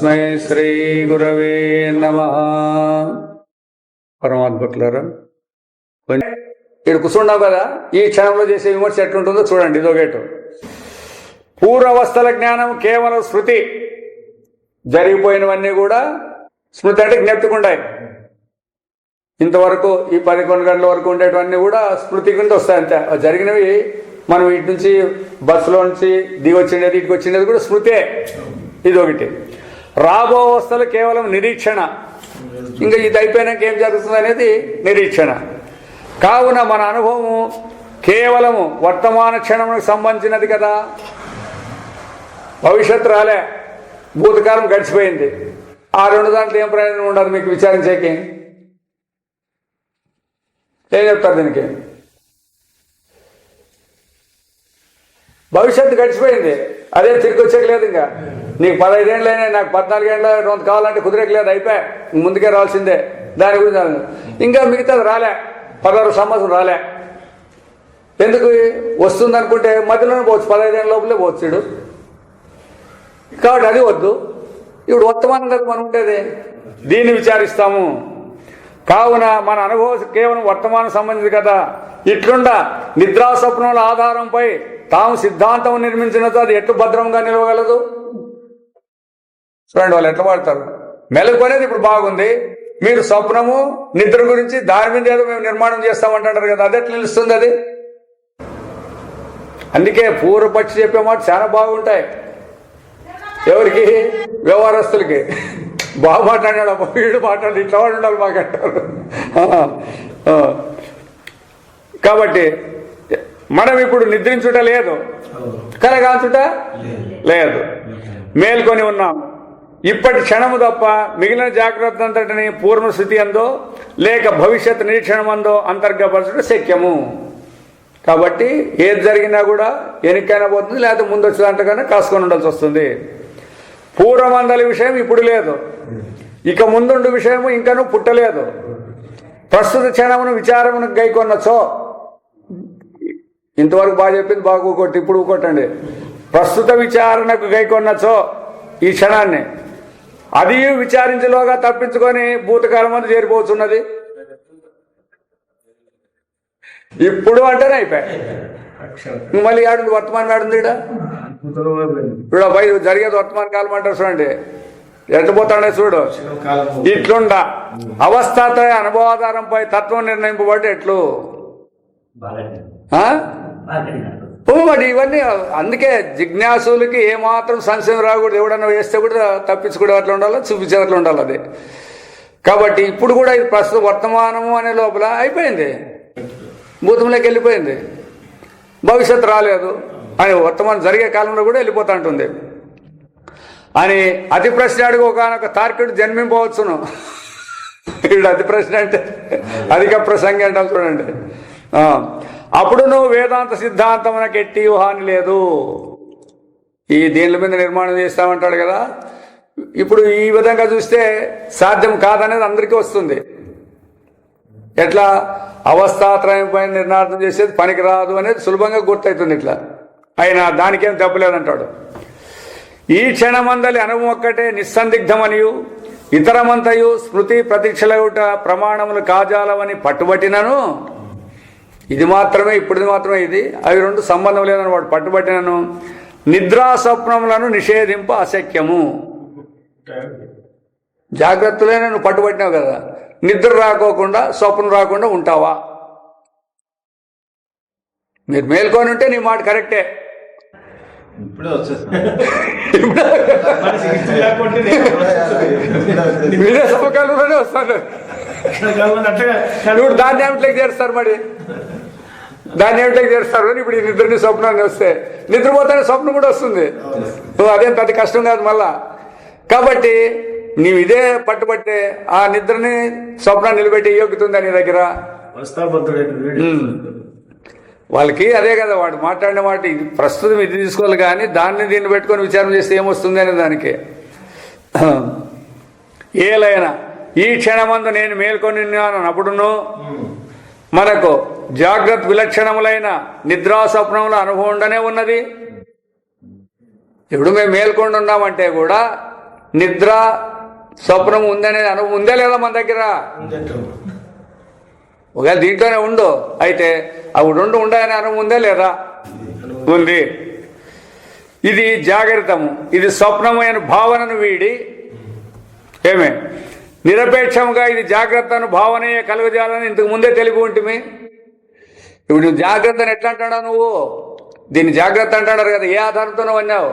తస్మై శ్రీ గురవే నమ. పరమాత్మకులారా ఇక్కడ కూర్చున్నావు కదా ఈ క్షణంలో చేసే విమర్శ ఎట్లుంటుందో చూడండి ఇదొకటి పూర్వవస్థల జ్ఞానం కేవలం శృతి. జరిగిపోయినవన్నీ కూడా స్మృతి అంటే జ్ఞప్తికుండాయి ఇంతవరకు ఈ పదకొండు గంటల వరకు ఉండేటివన్నీ కూడా స్మృతి కింద వస్తాయి అంతే. జరిగినవి మనం ఇటు నుంచి బస్సులో నుంచి దిగి వచ్చిండేది ఇటుకు వచ్చిండేది కూడా స్మృతే. ఇది ఒకటి రాబో అవస్థలు కేవలం నిరీక్షణ. ఇంకా ఇది అయిపోయినాక ఏం జరుగుతుంది అనేది నిరీక్షణ. కావున మన అనుభవము కేవలము వర్తమాన క్షణములకు సంబంధించినది కదా. భవిష్యత్తు రాలే. భూతకాలం గడిచిపోయింది. ఆ రెండు దాంట్లో ఏం ప్రయోజనం ఉండదు మీకు విచారించేకి? ఏం చెప్తారు దీనికి? భవిష్యత్తు గడిచిపోయింది. అదే తిరిగి వచ్చేకి లేదు ఇంకా. నీకు పదహైదేళ్ళు నాకు పద్నాలుగేళ్ళ రెండు కావాలంటే కుదిరేకి లేదు అయిపోయా. ముందుకే రావాల్సిందే. దాని గురించి ఇంకా మిగతాది రాలే. పదహారు సంవత్సరం రాలే. ఎందుకు? వస్తుంది అనుకుంటే మధ్యలోనే పోవచ్చు పదహైదేళ్ళ లోపలే పోవచ్చు కాబట్టి అది వద్దు. ఇప్పుడు వర్తమానం కదా మనం ఉండేది దీన్ని విచారిస్తాము. కావున మన అనుభవం కేవలం వర్తమానం సంబంధించి కదా. ఇట్లుండ నిద్రా స్వప్నముల ఆధారంపై తాము సిద్ధాంతం నిర్మించినతో అది ఎట్లు భద్రంగా నిలవగలదు? చూడండి వాళ్ళు ఎట్లా వాడతారు? మెలకు అనేది ఇప్పుడు బాగుంది. మీరు స్వప్నము నిద్ర గురించి దాని మీద ఏదో మేము నిర్మాణం చేస్తామంటారు కదా అది ఎట్లా నిలుస్తుంది అది? అందుకే పూర్వపక్షి చెప్పే మాట చాలా బాగుంటాయి. ఎవరికి? వ్యవహారస్తులకి. బాగా మాట్లాడాడు అబ్బా వీడు మాట్లాడు ఇట్లా వాడు ఉండాలి మాకంటారు. కాబట్టి మనం ఇప్పుడు నిద్రించుట లేదు. కలగాంచుట లేదు. మేల్కొని ఉన్నాం. ఇప్పటి క్షణము తప్ప మిగిలిన జాగ్రత్త అంతటిని పూర్వస్థితి అందో లేక భవిష్యత్ నిరీక్షణం అందో అంతర్గపరచడం శక్యము. కాబట్టి ఏది జరిగినా కూడా వెనక్కైనా పోతుంది లేకపోతే ముందు వచ్చేదంటగానే కాసుకొని ఉండాల్సి వస్తుంది. పూర్వమందలి విషయం ఇప్పుడు లేదు. ఇక ముందుండు విషయము ఇంకనూ పుట్టలేదు. ప్రస్తుత క్షణమును విచారమును గైకొన్నచో. ఇంతవరకు బాగా చెప్పింది బాగుకొట్టి ఇప్పుడు కొట్టండి. ప్రస్తుత విచారణకు గైకొన్నచో ఈ క్షణాన్ని. అది విచారించలోగా తప్పించుకొని భూతకాలం అంతా చేరిపోతున్నది. ఇప్పుడు అంటేనే అయిపోయాయి. మళ్ళీ ఆడుంది వర్తమానం ఆడుంది ఈడ? ఇప్పుడు పై జరిగేది వర్తమాన కాలం అంటారు చూడండి. ఎట్టపోతాడే చూడు? ఇట్లుండ. అవస్థాత్రయ అనుభవాధారంపై తత్వం నిర్ణయింపబడి ఎట్లు మరి ఇవన్నీ అందుకే జిజ్ఞాసులకి ఏమాత్రం సంశయం రాకూడదు. ఎవడన్నా వేస్తే కూడా తప్పించుకునే అట్లా ఉండాలి చూపించే అట్లా ఉండాలి అది. కాబట్టి ఇప్పుడు కూడా ఇది ప్రస్తుత వర్తమానము అనే లోపల అయిపోయింది. భూతంలోకి వెళ్ళిపోయింది. భవిష్యత్తు రాలేదు. అని వర్తమానం జరిగే కాలంలో కూడా వెళ్ళిపోతూ ఉంటుంది అని అతి ప్రశ్న అడుగు ఒకనొక తార్కిడు జన్మింపవచ్చును. వీడు అతి ప్రశ్న అంటే అధిక ప్రసంగి అంటారు చూడండి. అప్పుడు నువ్వు వేదాంత సిద్ధాంతం ఎట్టి హాని లేదు. ఈ దీనిల మీద నిర్మాణం చేస్తామంటాడు కదా. ఇప్పుడు ఈ విధంగా చూస్తే సాధ్యం కాదనేది అందరికీ వస్తుంది. ఎట్లా? అవస్థాత్రయం పైన నిర్ణార్థం చేసేది పనికిరాదు అనేది సులభంగా గుర్తవుతుంది ఇట్లా. అయినా దానికేం తప్పలేదంటాడు ఈ క్షణమందలి అనుభవం ఒక్కటే నిస్సందిగ్ధమనియు ఇతరమంతయు స్మృతి ప్రతీక్షలయుట ప్రమాణములు కాజాలవని పట్టుబట్టినను ఇది మాత్రమే ఇప్పుడు మాత్రమే ఇది. అవి రెండు సంబంధం లేదని వాడు పట్టుబట్టినను. నిద్రా స్వప్నములను నిషేధింప అశక్యము. జాగ్రత్తలోనే నువ్వు పట్టుబట్టినావు కదా. నిద్ర రాకోకుండా స్వప్నం రాకుండా ఉంటావా? మీరు మేల్కొని ఉంటే నీ మాట కరెక్టే. మీరే సమకాలంలోనే వస్తారు ఇప్పుడు దాన్ని ఏమిట్లోకి చేస్తారు మరి? దాన్ని ఏమిట్లోకి చేస్తారు? అని ఇప్పుడు ఈ నిద్రని స్వప్నాన్ని వస్తే. నిద్రపోతానే స్వప్నం కూడా వస్తుంది. అదేం పెద్ద కష్టం కాదు మళ్ళా. కాబట్టి నీవు ఇదే పట్టుబట్టే ఆ నిద్రని స్వప్నాన్ని నిలబెట్టి యోగ్యతుందా నీ దగ్గర. వాళ్ళకి అదే కదా వాడు మాట్లాడిన మాట ఇది ప్రస్తుతం ఇది తీసుకోవాలి కానీ దాన్ని దీన్ని పెట్టుకొని విచారం చేస్తే ఏమొస్తుంది అనే దానికి. ఏలైనా ఈ క్షణమందు నేను మేల్కొని అప్పుడును? మనకు జాగ్రత్త విలక్షణములైన నిద్రాస్వప్నముల అనుభవం ఉండనే ఉన్నది. ఇప్పుడు మేము మేల్కొని ఉన్నామంటే కూడా నిద్ర స్వప్నం ఉందనే అనుభవం ఉందే లేదా మన దగ్గర? ఒకవేళ దీంట్లోనే ఉండు అయితే అవి రెండు ఉండని అనుభవం ఉందా లేదా? ఉంది. ఇది జాగ్రత్తము. ఇది స్వప్నమైన భావనను వీడి ఏమే? నిరపేక్షముగా ఇది జాగ్రత్తను భావనయే కలుగజేయాలని ఇంతకు ముందే తెలిపి ఉంటుంది ఇప్పుడు నువ్వు జాగ్రత్తను ఎట్లా అంటాడా నువ్వు? దీన్ని జాగ్రత్త అంటాడారు కదా ఏ ఆధారంతో నువ్వు అన్నావు.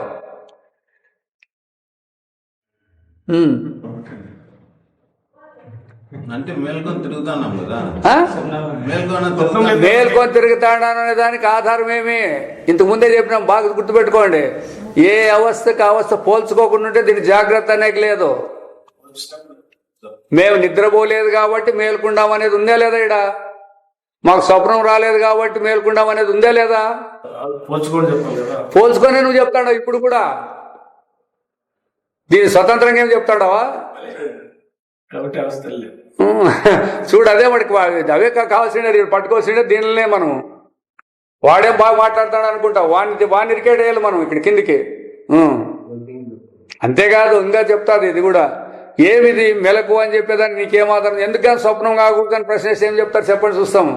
అంటే మేల్కొని తిరుగుతున్నాం కదా. ఆ? మేల్కొని తిరుగుతాం మేల్కొని తిరుగుతాడాను అనే దానికి ఆధారం ఏమి? ఇంతకు ముందే చెప్పినాం బాగా గుర్తుపెట్టుకోండి. ఏ అవస్థకి అవస్థ పోల్చుకోకుండా ఉంటే దీనికి జాగ్రత్త అనేది లేదు. మేము నిద్రపోలేదు కాబట్టి మేల్కుండాం అనేది ఉందా లేదా ఇడ మాకు స్వప్నం రాలేదు కాబట్టి మేల్కుండాం అనేది ఉందా లేదా? పోల్చుకొని నువ్వు చెప్తాడు ఇప్పుడు కూడా? దీని స్వతంత్రంగా ఏం చెప్తాడవా? ఉమ్, చూడు అదే వాడికి వా- అవే కా- కావాల్సిండే పట్టుకోవాల్సిండే దీనిలోనే మనం వాడే బాగా మాట్లాడతాడు అనుకుంటా వాడిని వాడిని ఇరికేట్ వేయాలి మనం ఇక్కడ కిందికి. అంతేకాదు ఇంకా చెప్తాది ఇది కూడా. ఏమిది మెలకు అని చెప్పేదాన్ని నీకేమాత్రం? ఎందుకని స్వప్నం కాకూడదని ప్రశ్నిస్తే ఏం చెప్తారు? చెప్పండి చూస్తాము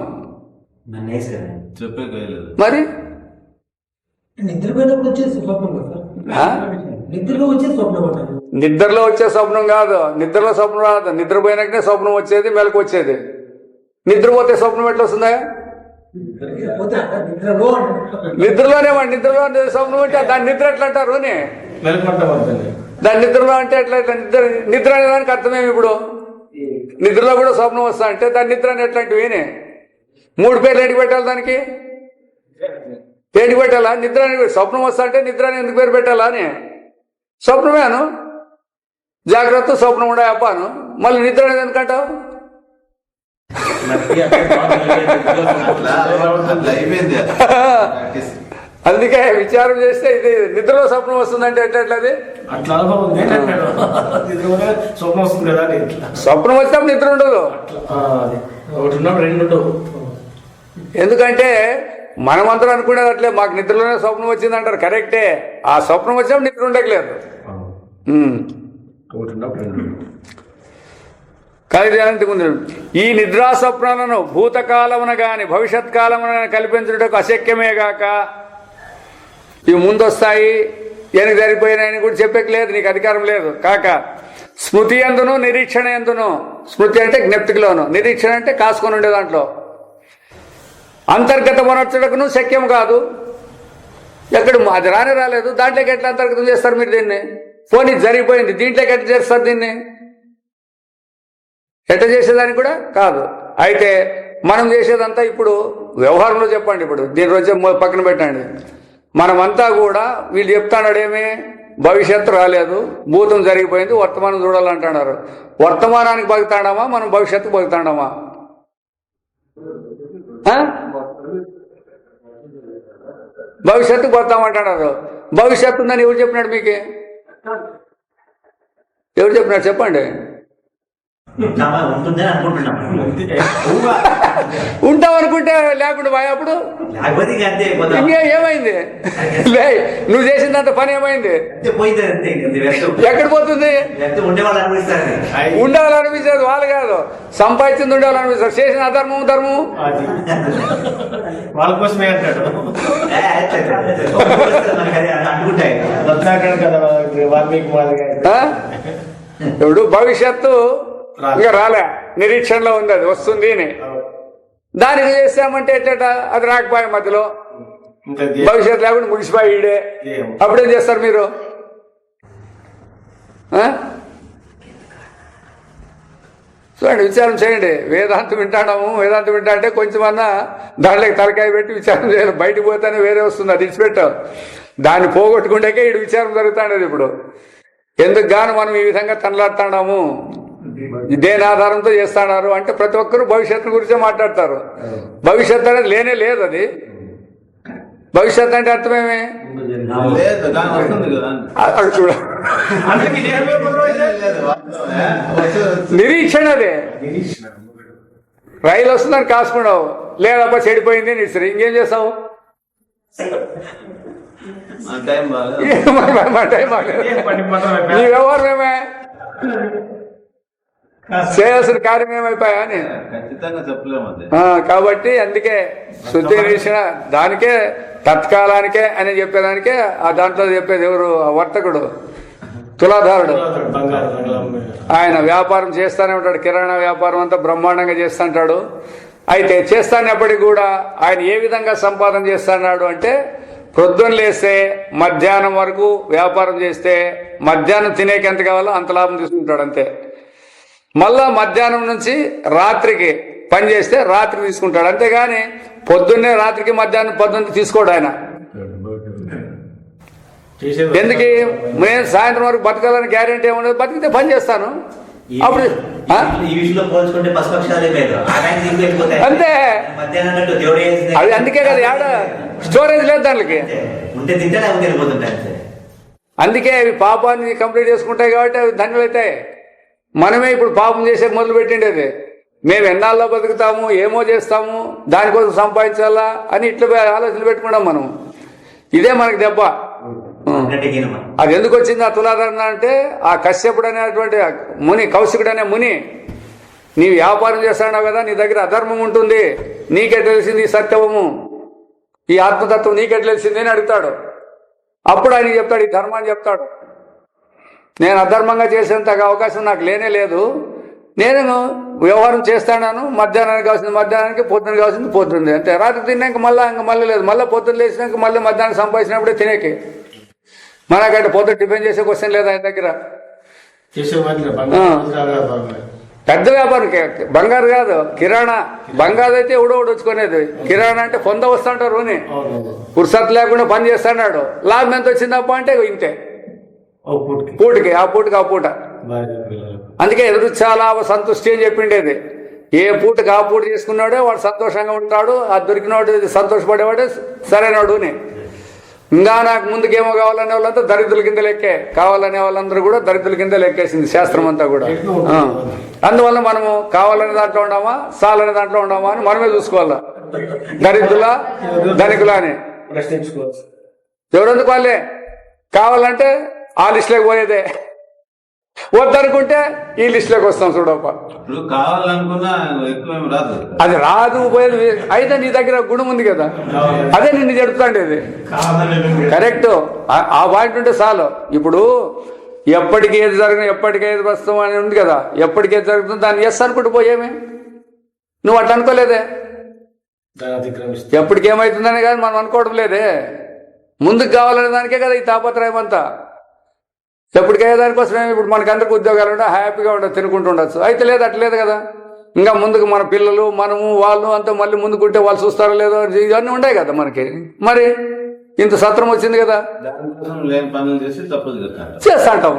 మరి? నిద్రపోయినప్పుడు వచ్చే స్వప్నం కదా ఆ? నిద్రలో వచ్చే స్వప్నం అంటారు. నిద్రలో వచ్చే స్వప్నం కాదు. నిద్రలో స్వప్నం రాదు. నిద్రపోయినాకనే స్వప్నం వచ్చేది మెలకు వచ్చేది. నిద్రపోతే స్వప్నం ఎట్లా వస్తుందా నిద్రలోనే వాడు నిద్రలో స్వప్నం అంటే దాని నిద్ర ఎట్లా అంటారు దాని నిద్రలో అంటే ఎట్లా? ఎట్లా నిద్ర నిద్ర అనే దానికి అర్థమేమి ఇప్పుడు? నిద్రలో కూడా స్వప్నం వస్తా అంటే దాని నిద్ర అని ఎట్లాంటివి? ఏనే? మూడు పేర్లు ఏంటి పెట్టాలి దానికి? ఏంటి పెట్టాలా? నిద్ర అని స్వప్నం వస్తా అంటే నిద్ర అని ఎందుకు పేరు పెట్టాలా అని? స్వప్నమేను జాగ్రత్త స్వప్నం ఉండే అప్పాను మళ్ళీ నిద్ర అనేది ఎందుకంటావు? అందుకే విచారం చేస్తే ఇది నిద్రలో స్వప్నం వస్తుందంటే ఎట్లది అట్లా అనుభవం ఉంది స్వప్నం వస్తుంది కదా అని ఇట్లా. స్వప్నం వచ్చినప్పుడు నిద్ర ఉండదు. ఆ, అది. ఒకటి ఉన్నప్పుడు రెండు ఉండవు. ఎందుకంటే అనుకునేది అట్లే మాకు నిద్రలోనే స్వప్నం వచ్చింది అంటారు కరెక్టే. ఆ స్వప్నం వచ్చినప్పుడు నిద్ర ఉండట్లేదు. అనంతకు ఉంది. ఈ నిద్రా స్వప్నాలను భూతకాలమున గాని భవిష్యత్ కాలమున గాని కల్పించుటకు అశక్యమే గాక ఇవి ముందు వస్తాయి సరిపోయినాయని కూడా చెప్పకలేదు నీకు అధికారం లేదు. కాక స్మృతి ఎందును నిరీక్షణ ఎందును? స్మృతి అంటే జ్ఞప్తికిలోను. నిరీక్షణ అంటే కాసుకొని ఉండే దాంట్లో. అంతర్గత మనర్చడకును శక్యం కాదు. ఎక్కడ అది రానే రాలేదు. దాంట్లోకి ఎట్లా అంతర్గతం చేస్తారు మీరు దీన్ని? పోనీ జరిగిపోయింది. దీంట్లోకి ఎట్లా చేస్తారు దీన్ని? ఎట్ట చేసేదానికి కూడా కాదు. అయితే మనం చేసేదంతా ఇప్పుడు వ్యవహారంలో చెప్పండి ఇప్పుడు. దీని రోజు పక్కన పెట్టండి. మనమంతా కూడా వీళ్ళు చెప్తాడేమే భవిష్యత్తు రాలేదు భూతం జరిగిపోయింది వర్తమానం చూడాలంటున్నారు. వర్తమానానికి బతుకుతాడామా మనం భవిష్యత్తు బతుకుతాడామా? భవిష్యత్తు పోతామంటున్నారు భవిష్యత్తు ఉందని ఎవరు చెప్పినాడు మీకు? ఎవరు చెప్పినాడు చెప్పండి. ఉంటుందని అనుకుంటున్నాం. ఉంటాం అనుకుంటే లేకుండా పోయి అప్పుడు? లేకపోతే ఇక అంతే పోతాం. ఇంకే ఏమైంది? లే నువ్వు చేసినంత పని ఏమైంది. ఎక్కడ పోతుంది? ఉండేవాళ్ళు ఉండాలనిపించేది వాళ్ళు కాదు. సంపాదించింది ఉండాలనిపిస్తారు చేసిన అధర్మం ధర్మం? వాళ్ళ కోసమే అంటాడు. అనుకుంటాయి. కదా వాల్మీకి? ఇప్పుడు భవిష్యత్తు ఇంకా రాలే. నిరీక్షణలో ఉంది అది వస్తుంది అని. దానికి చేస్తామంటే ఎట్ట అది రాకపోయే మధ్యలో భవిష్యత్తు లేకుండా ముగిసిపోయి ఈడే. ఏం? అప్పుడేం చేస్తారు మీరు? చూడండి విచారం చేయండి. వేదాంతం వింటాడాము వేదాంతం వింటా అంటే కొంచెమన్నా దాంట్లోకి తలకాయ పెట్టి విచారం చేయాలి. బయటకు పోతేనే వేరే వస్తుంది అది ఇచ్చిపెట్టావు దాన్ని పోగొట్టుకుంటాకే ఇటు విచారం జరుగుతాడేది ఇప్పుడు. ఎందుకు గాను మనం ఈ విధంగా తనలాడుతున్నాము దేని ఆధారంతో చేస్తున్నారు అంటే ప్రతి ఒక్కరు భవిష్యత్తు గురించే మాట్లాడతారు. భవిష్యత్తు అనేది లేనే లేదు అది. భవిష్యత్తు అంటే అర్థమేమి లేదు కానీ వస్తుంది కదా. అక్కడ చూడ. నిరీక్షణ అదే. రైలు వస్తుందని కాసుకున్నావు. లేదప్ప చెడిపోయింది నిడిసిరి ఇంకేం చేస్తావు? మన టైం బాగా మా- మా నీ? వ్యవహారం ఏమే? చేయాల్సిన కార్యం ఏమైపోయా అని. కాబట్టి అందుకే శుద్ధి నిరీక్షణ దానికే తత్కాలానికే అని చెప్పేదానికే ఆ దాంట్లో చెప్పేది ఎవరు? ఆ వర్తకుడు తులాధారుడు. ఆయన వ్యాపారం చేస్తానే ఉంటాడు కిరాణా వ్యాపారం అంతా బ్రహ్మాండంగా చేస్తుంటాడు. అయితే చేస్తానప్పటికి కూడా ఆయన ఏ విధంగా సంపాదన చేస్తున్నాడు అంటే ప్రొద్దున లేస్తే మధ్యాహ్నం వరకు వ్యాపారం చేస్తే మధ్యాహ్నం తినేకి ఎంత కావాలో అంత లాభం తీసుకుంటాడు అంతే. మళ్ళా మధ్యాహ్నం నుంచి రాత్రికి పని చేస్తే రాత్రి తీసుకుంటాడు. అంతేగాని పొద్దున్నే రాత్రికి మధ్యాహ్నం పొద్దున్న తీసుకోడు ఆయన. ఎందుకు? నేను సాయంత్రం వరకు బతకాలని గ్యారెంటీ ఏముండదు బతికితే పని చేస్తాను. అప్పుడు అంతే. అవి అందుకే కదా యాడ స్టోరేజ్ లేదు దానికి. అందుకే అవి పాపాన్ని కంప్లీట్ చేసుకుంటాయి కాబట్టి అవి ధన్యులైతాయి మనమే ఇప్పుడు పాపం చేసే మొదలు పెట్టిండేది. మేము ఎన్నాళ్ళలో బతుకుతాము ఏమో చేస్తాము దానికోసం సంపాదించాలా అని ఇట్లా ఆలోచనలు పెట్టుకున్నాం మనం. ఇదే మనకి దెబ్బ. అది ఎందుకు వచ్చింది ఆ తులాధరణ అంటే ఆ కశ్యపుడు అనేటువంటి ముని కౌశికుడు అనే ముని నీ వ్యాపారం చేస్తున్నావు కదా నీ దగ్గర అధర్మం ఉంటుంది నీకే తెలిసింది ఈ సత్యవము. ఈ ఆత్మతత్వం నీకే తెలిసింది అని అడుగుతాడు. అప్పుడు ఆయన చెప్తాడు ఈ ధర్మాన్ని చెప్తాడు. నేను అధర్మంగా చేసేంత అవకాశం నాకు లేనే లేదు. నేను వ్యవహారం చేస్తాను మధ్యాహ్నానికి కావాల్సింది మధ్యాహ్నానికి పొద్దున కావాల్సింది పొద్దుంది అంతే రాత్రి తిన్నాక మళ్ళీ ఇంకా మళ్ళీ లేదు. మళ్ళీ పొద్దున్న లేచినాక మళ్ళీ మధ్యాహ్నం సంపాదించినప్పుడే తినేకి. మనకంటే పొద్దున టిఫిన్ చేసే క్వశ్చన్ లేదు ఆయన దగ్గర? పెద్ద వ్యాపారం బంగారు కాదు కిరాణా. బంగారు అయితే ఎవడో ఒకడు వచ్చుకునేది. కిరాణా అంటే పొంద వస్తుంటారు అని పురుసత్ లేకుండా పని చేస్తున్నాడు లాభం ఎంత వచ్చిందప్ప అంటే ఇంతే. పూటకి. ఆ పూటకి ఆ పూట. అందుకే ఎదురు చాలా సంతుష్టి అని చెప్పిండేది. ఏ పూటకి ఆ పూట చేసుకున్నాడో వాడు సంతోషంగా ఉంటాడు ఆ దొరికినవాడు సంతోషపడేవాడే సరైనడు అని ఇంకా నాకు ముందుకేమో కావాలనే వాళ్ళంతా దరిద్రుల కింద లెక్కే. కావాలనే వాళ్ళందరూ కూడా దరిద్రుల కింద లెక్కేసింది శాస్త్రం అంతా కూడా. అందువల్ల మనము కావాలనే దాంట్లో ఉన్నామా సాలనే దాంట్లో ఉన్నామా అని మనమే చూసుకోవాలా? దరిద్రుల ధనికుల అని. ఎవరెందుకు వాళ్ళే? కావాలంటే ఆ లిస్టులోకి పోయేదే. వద్దనుకుంటే ఈ లిస్టులోకి వస్తాం చూడప్ప. అది రాదు పోయేది అయితే నీ దగ్గర గుణం ఉంది కదా. అదే నిన్ను చెడుతాండేది కరెక్ట్. ఆ- పాయింట్ ఉంటే చాలు. ఇప్పుడు ఎప్పటికి ఏది జరగను ఎప్పటికి ఏది వస్తాం అని ఉంది కదా. ఎప్పటికి ఏది జరుగుతుంది దాన్ని ఎస్ అనుకుంటూ పోయేమి. నువ్వు అట్లా అనుకోలేదే. దాన్ని అతిక్రమిస్తే ఎప్పటికి ఏమవుతుందని కాదు మనం అనుకోవడం లేదే. ముందుకు కావాలనే దానికే కదా ఈ తాపత్రయం అంతా. ఎప్పటికయ్యే దానికోసమే ఇప్పుడు మనకందరికి ఉద్యోగాలు ఉంటే హ్యాపీగా ఉండదు తినుకుంటూ ఉండొచ్చు. అయితే లేదు అట్లేదు కదా? ఇంకా ముందుకు మన పిల్లలు మనము వాళ్ళు అంతా మళ్ళీ ముందుకుంటే వాళ్ళు చూస్తారో లేదో ఇవన్నీ ఉన్నాయి కదా మనకి. మరి ఇంత సత్రం వచ్చింది కదా? దానికోసం లేని పనులు చేసి తప్పులు చేస్తాడు చేస్తా అంటాం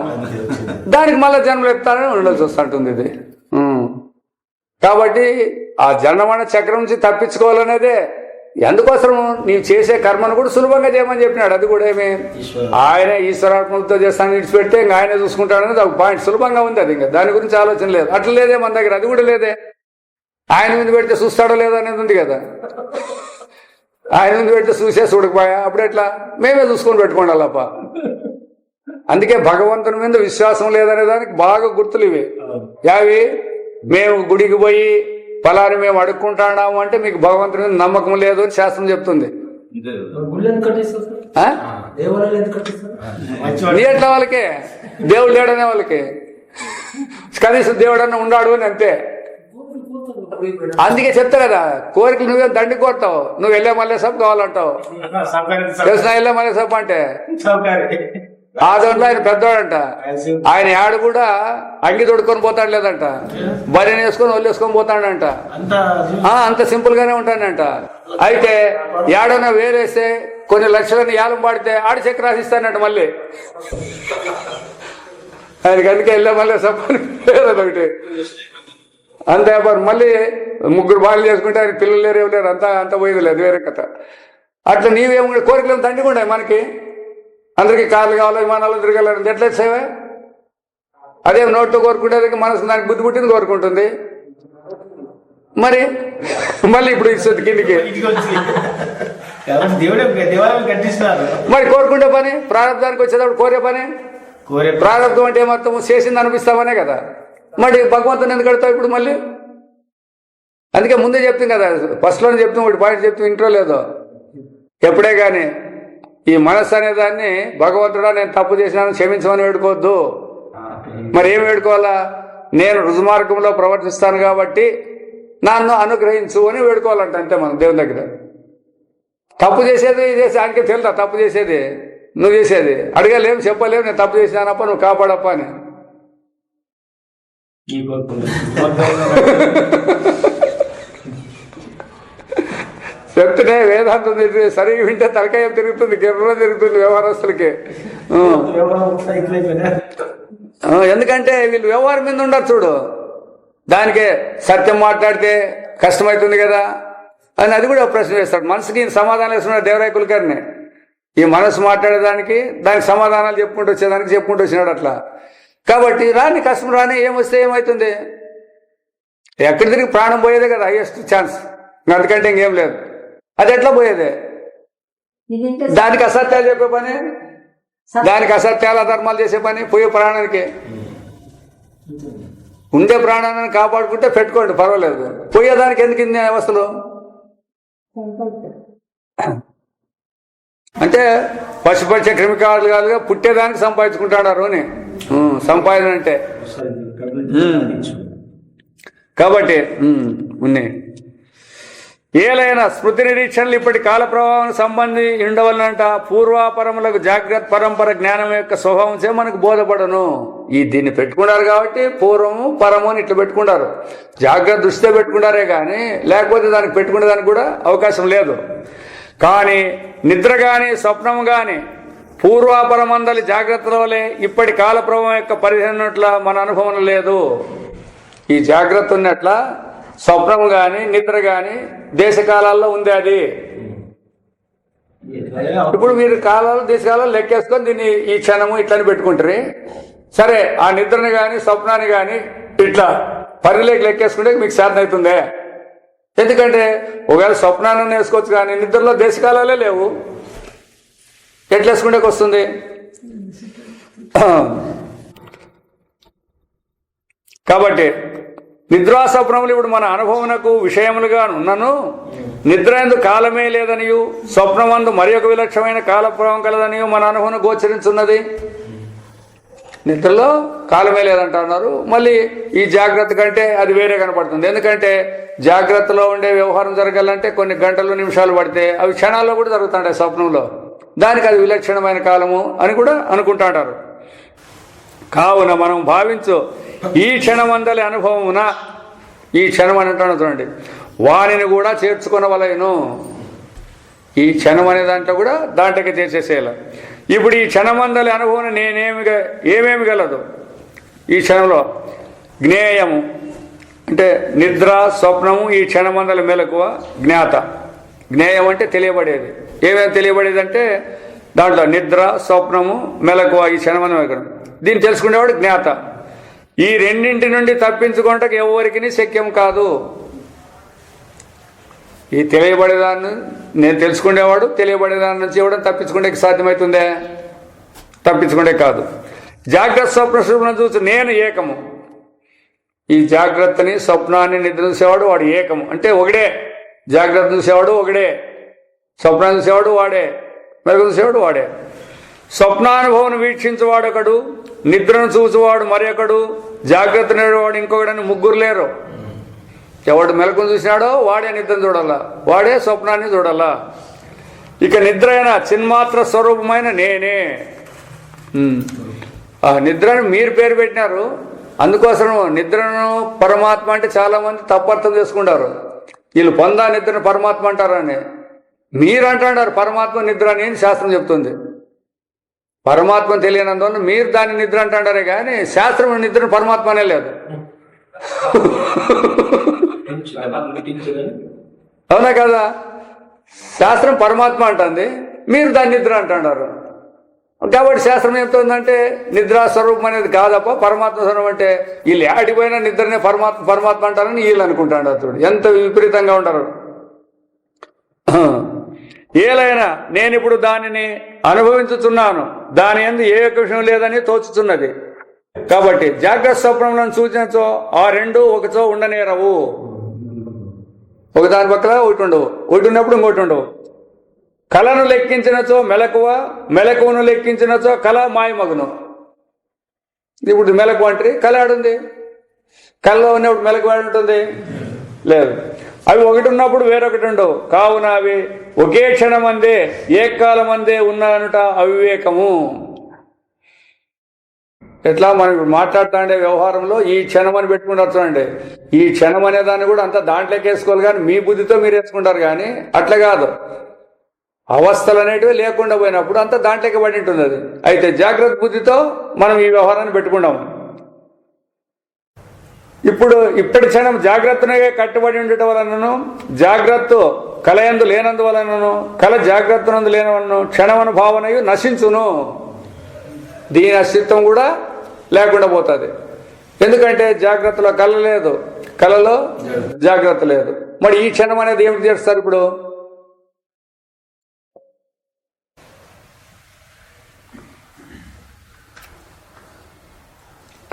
దానికి మళ్ళీ జన్మలు ఎత్తారని ఉండాల్సి వస్తుంటుంది ఇది. కాబట్టి ఆ జన్మన చక్రం నుంచి తప్పించుకోవాలనేదే ఎందుకోసం నీవు చేసే కర్మను కూడా సులభంగా చేయమని చెప్పినాడు. అది కూడా ఏమి? ఆయన ఈశ్వరాత్మలతో చేస్తాను విడిచిపెడితే ఇంకా ఆయనే చూసుకుంటాడు అనేది ఒక పాయింట్ సులభంగా ఉంది అది ఇంకా. దాని గురించి ఆలోచన లేదు. అట్లా లేదే మన దగ్గర. అది కూడా లేదే. ఆయన మీద పెడితే చూస్తాడో లేదో అనేది ఉంది కదా. ఆయన మీద పెడితే చూసే చూడకపోయా? అప్పుడు ఎట్లా? మేమే చూసుకొని పెట్టుకోండి అల్లప్ప అందుకే భగవంతుని మీద విశ్వాసం లేదనే దానికి బాగా గుర్తులు ఇవి. యావి మేము గుడికి పోయి ఫలాని మేము అడుక్కుంటాము అంటే మీకు భగవంతుని మీద నమ్మకం లేదు అని శాస్త్రం చెప్తుంది. ఎట్లా వాళ్ళకి? దేవుడు లేడనే వాళ్ళకి? కనీసం దేవుడు అన్న ఉన్నాడు అని అంతే. అందుకే చెప్తా కదా కోరికలు నువ్వే దండి కొడతావు నువ్వు వెళ్ళే మళ్ళీ సబ్ కావాలంటావు. తెలిసిన వెళ్ళే మళ్ళీ సబ్ అంటే? ఆ దాంట్లో ఆయన పెద్దవాడంట. ఆయన ఆడు కూడా అంగి తొడుక్కొని పోతాడు లేదంట. బరిని వేసుకొని వదిలేసుకొని పోతాడంట. అంతా ఆ, అంత సింపుల్ గానే ఉంటానంట అయితే ఏడన్నా వేరేస్తే కొన్ని లక్షలని యాలం పాడితే ఆడి చెక్ రాసిస్తానంట మళ్ళీ. ఆయనకి అందుకే వెళ్ళే మళ్ళీ సప్పని ఒకటి అంతే మళ్ళీ ముగ్గురు బాగా చేసుకుంటే ఆయన పిల్లలు లేరు ఎవరు లేరు అంతా అంత పోయేది లేదు వేరే కథ. అట్లా నీవేమో కోరికలు దండిగా ఉన్నాయి మనకి. అందరికీ కార్లు కావాలి విమానాలు తిరగాలని ఎట్లా వచ్చావే అదే నోట్తో కోరుకునేది మనసు దానికి బుద్ధి పుట్టింది కోరుకుంటుంది. మరి మళ్ళీ ఇప్పుడు ఇస్తుంది కిందికి. మరి కోరుకుంటే పని? ప్రారంభానికి వచ్చేటప్పుడు కోరే పని? కోరే ప్రారంభం అంటే మొత్తం చేసింది అనిపిస్తామనే కదా. మరి భగవంతుని ఎందుకు కడతావు ఇప్పుడు మళ్ళీ? అందుకే ముందే చెప్తాం కదా ఫస్ట్లోనే చెప్తాం ఒకటి పాయింట్ చెప్తాం ఇంట్లో లేదో. ఎప్పుడే కానీ. ఈ మనస్సు అనే దాన్ని భగవంతుడా నేను తప్పు చేసినాను క్షమించమని వేడుకోవద్దు. మరి ఏం వేడుకోవాలా? నేను రుజుమార్గంలో ప్రవర్తిస్తాను కాబట్టి నన్ను అనుగ్రహించు అని వేడుకోవాలంట అంతే మనం దేవుని దగ్గర. తప్పు చేసేది చేసి ఆయనకే తెలుదా తప్పు చేసేది? నువ్వు చేసేది. అడగలేము చెప్పలేము నేను తప్పు చేసినానప్ప నువ్వు కాపాడప్ప అని. చెప్తేనే వేదాంతం తిరిగి సరిగా వింటే తలకాయ తిరుగుతుంది గిర్ర తిరుగుతుంది వ్యవహారస్తులకి. ఎందుకంటే వీళ్ళు వ్యవహారం మీద ఉండరు చూడు. దానికే సత్యం మాట్లాడితే కష్టమవుతుంది కదా అని అది కూడా ప్రశ్న వేస్తాడు. మనసుకి సమాధానం వేస్తున్నాడు దేవరాయ కులకర్ని ఈ మనసు మాట్లాడేదానికి దానికి సమాధానాలు చెప్పుకుంటూ వచ్చేదానికి చెప్పుకుంటూ వచ్చినాడు అట్లా. కాబట్టి రాని కష్టం రాని ఏమొస్తే ఏమవుతుంది ఎక్కడి తిరిగి ప్రాణం పోయేదే కదా హైయెస్ట్ ఛాన్స్ అందుకంటే ఇంకేం లేదు. అది ఎట్లా పోయేదే? దానికి అసత్యాలు చెప్పే పని? దానికి అసత్యాల ధర్మాలు చేసే పని? పోయే ప్రాణానికి? ఉండే ప్రాణాన్ని కాపాడుకుంటే పెట్టుకోండి పర్వాలేదు. పోయేదానికి ఎందుకు ఇన్ని అవస్థలు? అంటే పశుపక్ష క్రిమికాలుగా పుట్టేదానికి సంపాదించుకుంటాడారు అని. ఉం, సంపాదన అంటే. కాబట్టి ఉన్నాయి. ఏలైనా స్మృతి నిరీక్షణలు ఇప్పటి కాల ప్రభావానికి సంబంధి ఉండవలనంట పూర్వాపరములకు జాగ్రత్త పరంపర జ్ఞానం యొక్క స్వభావంసే మనకు బోధపడను. ఈ దీన్ని పెట్టుకున్నారు కాబట్టి పూర్వము పరము అని ఇట్లా పెట్టుకుంటారు. జాగ్రత్త దృష్టితో పెట్టుకుంటారే కానీ లేకపోతే దానికి పెట్టుకునే దానికి కూడా అవకాశం లేదు. కానీ నిద్ర కానీ స్వప్నం కానీ పూర్వాపరమందలి జాగ్రత్తల వలె ఇప్పటి కాల ప్రభావం యొక్క పరిధినట్ల మన అనుభవం లేదు. ఈ జాగ్రత్త ఉన్నట్ల స్వప్నం గాని నిద్ర గాని దేశకాలాల్లో ఉంది అది. ఇప్పుడు మీరు కాలాలు దేశకాలాలు లెక్కేసుకొని దీన్ని ఈ క్షణము ఇట్లని పెట్టుకుంటారు. సరే ఆ నిద్రని గాని స్వప్నాన్ని గాని ఇట్లా పరిలేకి లెక్కేసుకుంటే మీకు సాధన అవుతుందే ఎందుకంటే ఒకవేళ స్వప్నాన్ని వేసుకోవచ్చు కానీ నిద్రలో దేశకాలాలే లేవు. ఎట్లా వేసుకుంటే వస్తుంది కాబట్టి నిద్రా స్వప్నములు ఇప్పుడు మన అనుభవమునకు విషయములుగా ఉన్నను. నిద్ర ఎందు కాలమే లేదనియు స్వప్నమందు మరి ఒక విలక్షణమైన కాలప్రభావం కలదనియు మన అనుభవం గోచరించున్నది. నిద్రలో కాలమే లేదంటున్నారు. మళ్ళీ ఈ జాగ్రత్త కంటే అది వేరే కనపడుతుంది. ఎందుకంటే జాగ్రత్తలో ఉండే వ్యవహారం జరగాలంటే కొన్ని గంటలు నిమిషాలు పడితే అవి క్షణాల్లో కూడా జరుగుతుంటాయి స్వప్నంలో. దానికి అది విలక్షణమైన కాలము అని కూడా అనుకుంటా కావున మనం భావించు ఈ క్షణమందలి అనుభవమున ఈ క్షణం అని అంటాను చూడండి. వాణిని కూడా చేర్చుకునవలేను. ఈ క్షణం అనే దాంట్లో కూడా దాంట్లోకి చేసేసేయాలి. ఇప్పుడు ఈ క్షణమందలి అనుభవం నేనేమి ఏమేమి గలదు? ఈ క్షణంలో జ్ఞేయము. అంటే నిద్ర స్వప్నము ఈ క్షణమందల మెలకువ జ్ఞాత. జ్ఞేయం అంటే తెలియబడేది. ఏమేమి తెలియబడేది అంటే దాంట్లో నిద్ర స్వప్నము మెలకువ ఈ క్షణమందం దీన్ని తెలుసుకునేవాడు జ్ఞాత. ఈ రెండింటి నుండి తప్పించుకోవటకు ఎవరికి శక్యం కాదు. ఈ తెలియబడేదాన్ని నేను తెలుసుకునేవాడు తెలియబడేదాని నుంచి ఇవ్వడం తప్పించుకుంటే సాధ్యమవుతుందే తప్పించుకునే కాదు. జాగ్రత్త స్వప్న స్వప్నం చూసి నేను ఏకము. ఈ జాగ్రత్తని స్వప్నాన్ని నిద్ర చూసేవాడు వాడు ఏకము. అంటే ఒకడే. జాగ్రత్త చూసేవాడు ఒకడే. స్వప్నం చూసేవాడు వాడే. మెరుగు చూసేవాడు వాడే. స్వప్నానుభవం వీక్షించేవాడు ఒకడు నిద్రను చూసేవాడు మరొకడు జాగ్రత్త నేడువాడు ఇంకొకడని ముగ్గురు లేరు. ఎవడు మెలకును చూసినాడో వాడే నిద్రను చూడాలా? వాడే స్వప్నాన్ని చూడాలా? ఇక నిద్ర అయిన చిన్మాత్ర స్వరూపమైన నేనే. ఆ నిద్రను మీరు పేరు పెట్టినారు. అందుకోసం నిద్రను పరమాత్మ అంటే చాలామంది తప్పర్థం చేసుకుంటారు. వీళ్ళు పొందా నిద్రను పరమాత్మ అంటారని. మీరు అంటున్నారు పరమాత్మ నిద్ర అని శాస్త్రం చెప్తుంది? పరమాత్మ తెలియనందువల్ల మీరు దాన్ని నిద్ర అంటారే కానీ శాస్త్రం నిద్ర పరమాత్మనే లేదు. అవునా కదా? శాస్త్రం పరమాత్మ అంటుంది మీరు దాన్ని నిద్ర అంటున్నారు కాబట్టి శాస్త్రం చెప్తుందంటే నిద్రా స్వరూపం అనేది కాదప్ప పరమాత్మ స్వరూపం అంటే వీళ్ళు ఆడిపోయినా నిద్రనే పరమాత్మ పరమాత్మ అంటారని వీళ్ళు అనుకుంటాడు అతడు ఎంత విపరీతంగా ఉంటారు. ఏలైనా నేను ఇప్పుడు దానిని అనుభవించుతున్నాను దాని ఎందు ఏ యొక్క విషయం లేదని తోచుతున్నది కాబట్టి జాగ్రత్త స్వప్నంలో సూచించో. ఆ రెండు ఒకచో ఉండనేరవు ఒకదాని పక్కన ఒకటి ఉండవు ఒకటి ఉన్నప్పుడు ఇంకోటి ఉండవు కళను లెక్కించినచో మెలకువ మెలకువను లెక్కించినచో కళ మాయమగును. ఇప్పుడు మెలకువ అంటే కళ ఆడుంది. కళ్ళలో ఉన్నప్పుడు మెలకువ ఉంటుంది. లేదు. అవి ఒకటి ఉన్నప్పుడు వేరొకటి ఉండవు. కావున అవి ఒకే క్షణం అందే ఏకాలం అందే ఉన్నాయనుట అవివేకము. ఎట్లా? మనం ఇప్పుడు మాట్లాడుతుండే వ్యవహారంలో ఈ క్షణం అని పెట్టుకుంటారు చూడండి ఈ క్షణం అనే దాన్ని కూడా అంతా దాంట్లోకి వేసుకోవాలి కానీ మీ బుద్ధితో మీరు వేసుకుంటారు కానీ అట్లా కాదు. అవస్థలు అనేటివి లేకుండా పోయినప్పుడు అంతా దాంట్లోకి పడి ఉంటుంది అది. అయితే జాగ్రత్త బుద్ధితో మనం ఈ వ్యవహారాన్ని పెట్టుకున్నాం ఇప్పుడు ఇప్పటి క్షణం జాగ్రత్తనే కట్టుబడి ఉండటం వలనను జాగ్రత్త కలయందు లేనందువలనను కల జాగ్రత్తనందు లేనవలను క్షణమను భావనయు నశించును. దీని అస్తిత్వం కూడా లేకుండా పోతుంది. ఎందుకంటే జాగ్రత్తలో కళ లేదు. కళలో జాగ్రత్త లేదు. మరి ఈ క్షణం అనేది ఏమిటి చేస్తారు ఇప్పుడు?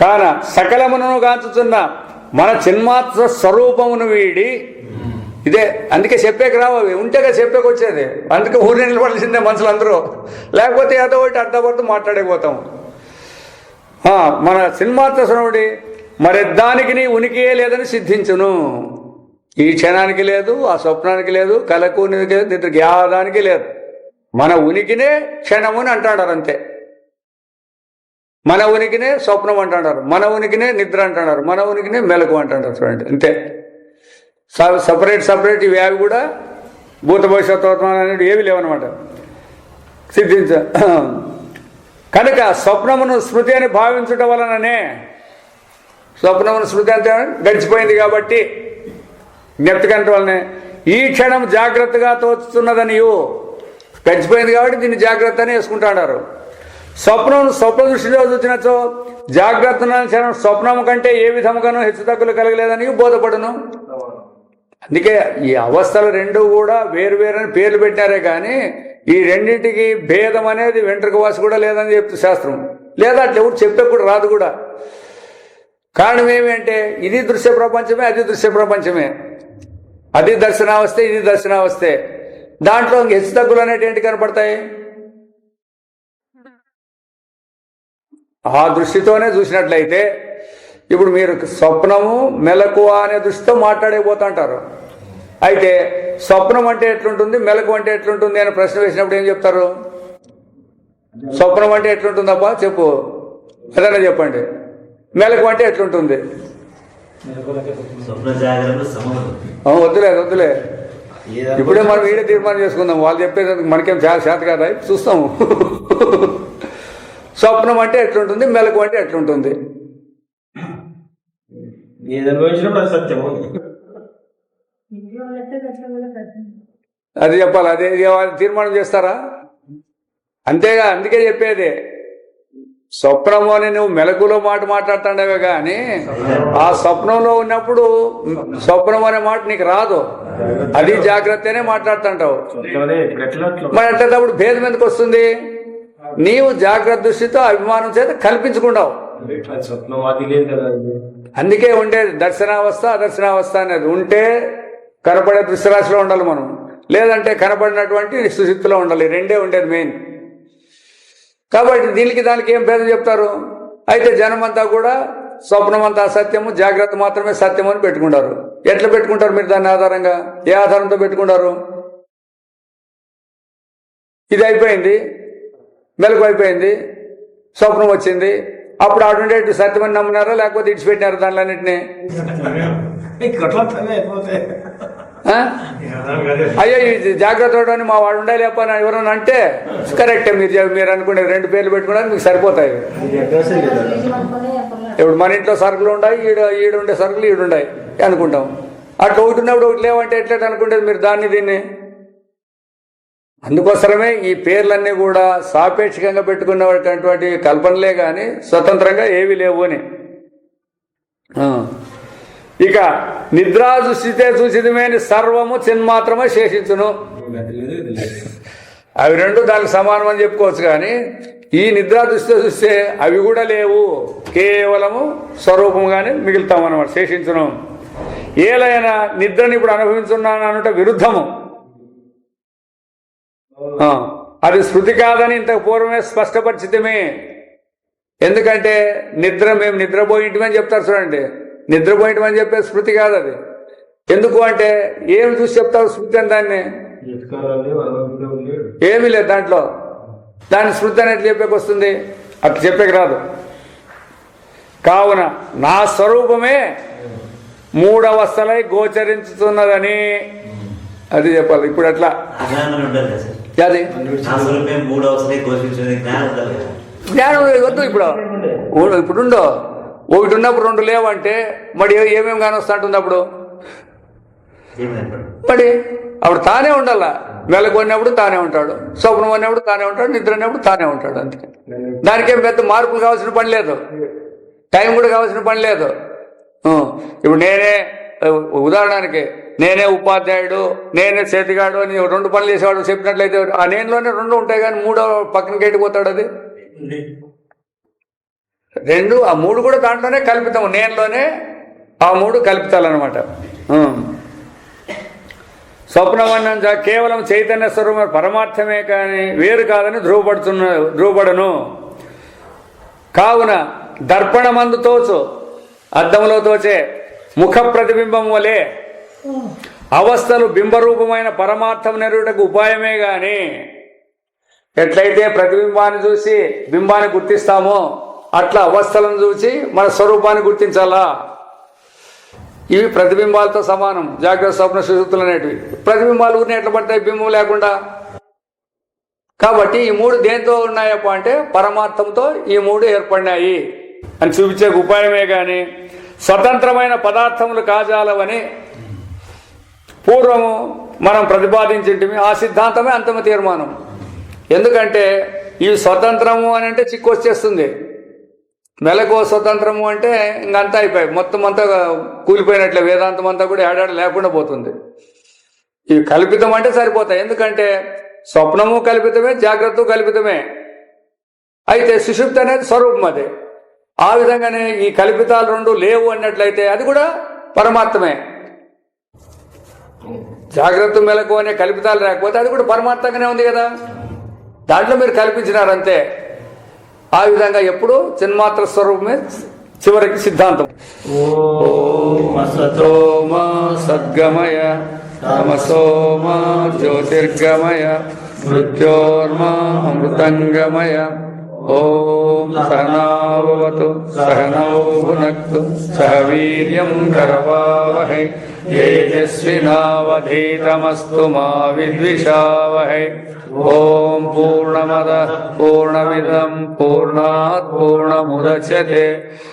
కాన సకలమును గాంచుతున్న మన చిన్మాత్ర స్వరూపమును వీడి ఇదే అందుకే చెప్పేకి రావు అవి ఉంటేగా చెప్పేకి వచ్చేది అందుకే ఊరి నిలబడాల్సిందే మనుషులు అందరూ లేకపోతే ఏదో ఒకటి అడ్డపడుతూ మాట్లాడకపోతాం. మన సినిమాత్ర స్వరముడి మరి నీ ఉనికియే లేదని సిద్ధించును. ఈ క్షణానికి లేదు ఆ స్వప్నానికి లేదు కలకు నిద్రకి లేదు నిద్రకి యాదానికి లేదు. మన ఉనికినే క్షణముని అంటాడారు అంతే. మన ఉనికినే స్వప్నం అంటున్నారు. మన ఉనికినే నిద్ర అంటున్నారు. మన ఉనికినే మెలకు అంటున్నారు చూడండి. అంతే. స- సపరేట్ సపరేట్ ఇవి అవి కూడా భూత భవిష్యత్ వర్తమానం అనేవి ఏవి లేవన్నమాట. సిద్ధించ కనుక స్వప్నమును స్మృతి అని భావించుట వలననే స్వప్నమును స్మృతి అంటే గడిచిపోయింది కాబట్టి జ్ఞప్తికంట వలనే ఈ క్షణం జాగ్రత్తగా తోచుతున్నదనియు. గడిచిపోయింది కాబట్టి దీన్ని జాగ్రత్త అని వేసుకుంటాడారు స్వప్నం స్వప్న దృష్టిలో చూసినచో జాగ్రత్త స్వప్నము కంటే ఏ విధముగానూ హెచ్చుతగ్గులు కలగలేదని బోధపడును. అందుకే ఈ అవస్థలు రెండు కూడా వేరు వేరని పేర్లు పెట్టారే కానీ ఈ రెండింటికి భేదం అనేది వెంట్రుక వాసి కూడా లేదని చెప్తుంది శాస్త్రం. లేదా అట్లా ఎవరు చెప్పే కూడా రాదు కూడా. కారణం ఏమి అంటే ఇది దృశ్య ప్రపంచమే అది దృశ్య ప్రపంచమే. అది దర్శనావస్థే ఇది దర్శనావస్థే. దాంట్లో ఇంక హెచ్చు తగ్గులు అనేటువంటి కనపడతాయి? ఆ దృష్టితోనే చూసినట్లయితే ఇప్పుడు మీరు స్వప్నము మెలకువ అనే దృష్టితో మాట్లాడేపోతుంటారు అయితే స్వప్నం అంటే ఎట్లుంటుంది మెలకు అంటే ఎట్లుంటుంది అని ప్రశ్న వేసినప్పుడు ఏం చెప్తారు? స్వప్నం అంటే ఎట్లుంటుందబ్బా? చెప్పు. ఏదైనా చెప్పండి? మెలకు అంటే ఎట్లుంటుంది? ఆ, వద్దులే వద్దులే. ఇప్పుడే మనం ఈడే తీర్మానం చేసుకుందాం. వాళ్ళు చెప్పేది మనకేం చాలా శాత కదా చూస్తాము. స్వప్నం అంటే ఎట్లుంటుంది మెలకు అంటే ఎట్లుంటుంది? అది చెప్పాలి అదే తీర్మానం చేస్తారా? అంతేగా అందుకే చెప్పేది. స్వప్నము అని నువ్వు మెలకులో మాట మాట్లాడుతుండవే కానీ ఆ స్వప్నంలో ఉన్నప్పుడు స్వప్నం అనే మాట నీకు రాదు. అది జాగ్రత్తనే మాట్లాడుతుంటావు. మరి అట్లప్పుడు భేదం ఎందుకు వస్తుంది? నీవు జాగ్రత్త దృష్టితో అభిమానం చేత కల్పించుకుంటావు. అందుకే ఉండేది దర్శనావస్థ అదర్శనావస్థ అనేది ఉంటే కనపడే దృశ్యరాశిలో ఉండాలి మనం. లేదంటే కనపడినటువంటి సుశక్తిలో ఉండాలి. రెండే ఉండేది మెయిన్. కాబట్టి దీనికి దానికి ఏం భేదం చెప్తారు? అయితే జనమంతా కూడా స్వప్నమంతా అసత్యము జాగ్రత్త మాత్రమే సత్యం అని పెట్టుకుంటారు. ఎట్లా పెట్టుకుంటారు మీరు దాని ఆధారంగా? ఏ ఆధారంతో పెట్టుకుంటారు? ఇది అయిపోయింది. మెలకు అయిపోయింది స్వప్నం వచ్చింది. అప్పుడు ఆడుండేటి సత్యమని నమ్మినారా లేకపోతే ఇడిచిపెట్టినారా దానిలో అన్నింటినీ? అయ్యో ఇది జాగ్రత్త మా వాడు ఉండాలి అని ఎవరన్నా అంటే కరెక్టే మీరు మీరు అనుకునే రెండు పేర్లు పెట్టుకోవడానికి మీకు సరిపోతాయి. ఇప్పుడు మన ఇంట్లో సరుకులు ఉన్నాయి ఈడ ఈడ ఉండే సరుకులు ఈడు ఉన్నాయి అనుకుంటాం. అట్లా ఒకటి ఉన్నప్పుడు ఒకటి లేవంటే ఎట్లా అనుకుంటేది మీరు దాన్ని దీన్ని? అందుకోసమే ఈ పేర్లన్నీ కూడా సాపేక్షికంగా పెట్టుకున్నటువంటి కల్పనలే కానీ స్వతంత్రంగా ఏవి లేవు అని. ఇక నిద్రా దృష్టితే చూసిదమేని సర్వము చిన్మాత్రమే శేషించును. అవి రెండు దానికి సమానం అని చెప్పుకోవచ్చు కానీ ఈ నిద్రా దృష్టితో చూస్తే అవి కూడా లేవు. కేవలము స్వరూపంగానే మిగులుతాం అనమాట శేషించడం ఏలైనా నిద్రని ఇప్పుడు అనుభవించున్నాను అనుట విరుద్ధము. అది శృతి కాదని ఇంతకు పూర్వమే స్పష్టపరిచితమే. ఎందుకంటే నిద్ర మేము నిద్రపోయింటమని చెప్తారు చూడండి. నిద్రపోయింటమని చెప్పే స్మృతి కాదు అది ఎందుకు అంటే ఏమి చూసి చెప్తారు స్మృతి అని దాన్ని? ఏమీ లేదు దాంట్లో. దాని స్మృతి అనేది చెప్పేకి వస్తుంది. అట్లా చెప్పేకి రాదు. కావున నా స్వరూపమే మూడవస్థలై గోచరించుతున్నదని. అది చెప్పాలి. ఇప్పుడు అట్లా. అది జ్ఞానం వద్దు ఇప్పుడు ఓ- ఇప్పుడు ఉండో ఒకటి ఉన్నప్పుడు రెండు లేవంటే మరి ఏమేమి కానీ వస్తా ఉంటుంది అప్పుడు. మరి అప్పుడు తానే ఉండాల మెలకొన్నప్పుడు తానే ఉంటాడు స్వప్నం అన్నప్పుడు తానే ఉంటాడు నిద్ర అన్నప్పుడు తానే ఉంటాడు అంతే దానికేం పెద్ద మార్పులు కావాల్సిన పని లేదు టైం కూడా కావాల్సిన పని లేదు ఇప్పుడు నేనే ఉదాహరణకి నేనే ఉపాధ్యాయుడు నేనే చేతిగాడు అని రెండు పనులు చేసేవాడు చెప్పినట్లయితే ఆ నేనులోనే రెండు ఉంటాయి కానీ మూడో పక్కనకి ఎట్టిపోతాడు అది? రెండు ఆ మూడు కూడా దాంట్లోనే కల్పితం నేనులోనే ఆ మూడు కల్పితాలన్నమాట. ఉం. కేవలం చైతన్య స్వరూపం పరమార్థమే కానీ వేరు కాదని ధ్రువపడుతున్న ధ్రువపడను. కావున దర్పణమందు తోచు అద్దంలో తోచే ముఖ ప్రతిబింబం వలె అవస్థలు బింబరూపమైన పరమార్థం నెరుటకు ఉపాయమే గాని ఎట్లయితే ప్రతిబింబాన్ని చూసి బింబాన్ని గుర్తిస్తామో అట్లా అవస్థలను చూసి మన స్వరూపాన్ని గుర్తించాలా? ఇవి ప్రతిబింబాలతో సమానం. జాగ్రత్త స్వప్న సుశుద్ధులు అనేటివి. ప్రతిబింబాలు ఊరిని ఎట్లా పడతాయి? బింబం లేకుండా. కాబట్టి ఈ మూడు దేంతో ఉన్నాయప్ప అంటే పరమార్థంతో ఈ మూడు ఏర్పడినాయి అని చూపించే ఉపాయమే కానీ స్వతంత్రమైన పదార్థములు కాజాలవని పూర్వము మనం ప్రతిపాదించింటిమి ఆ సిద్ధాంతమే అంతిమ తీర్మానం. ఎందుకంటే ఇవి స్వతంత్రము అని అంటే చిక్కు వచ్చేస్తుంది. మెలకు స్వతంత్రము అంటే ఇంకంతా అయిపోయి మొత్తం అంతా కూలిపోయినట్లే వేదాంతం అంతా కూడా ఏడాడు లేకుండా పోతుంది. ఇవి కల్పితం అంటే సరిపోతాయి. ఎందుకంటే స్వప్నము కల్పితమే జాగ్రత్త కల్పితమే. అయితే సుషుప్తి అనేది స్వరూపం అదే. ఆ విధంగానే ఈ కల్పితాలు రెండు లేవు అన్నట్లయితే అది కూడా పరమార్థమే జాగ్రత్త మెలకు అనే కల్పితాలు లేకపోతే అది కూడా పరమార్థంగానే ఉంది కదా. దాంట్లో మీరు కల్పించినారంతే. ఆ విధంగా ఎప్పుడు చిన్మాత్ర స్వరూపమే చివరికి సిద్ధాంతం. ఓమసతోమా సద్గమయ తమసోమా జ్యోతిర్గమయ మృత్యోర్మా అమృతంగమయ. ఓం సహనావతు సహనౌ భునక్తు సహ వీర్యం కరవావహై. తేజస్వినావధీతమస్తు మా విద్విషావహై ఓం పూర్ణమద పూర్ణమిదం పూర్ణాత్ పూర్ణముదచ్యతే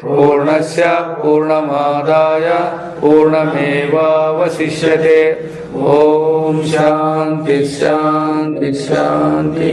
పూర్ణస్య పూర్ణమాదాయ పూర్ణమేవావశిష్యతే ఓం శాంతి శాంతి శాంతి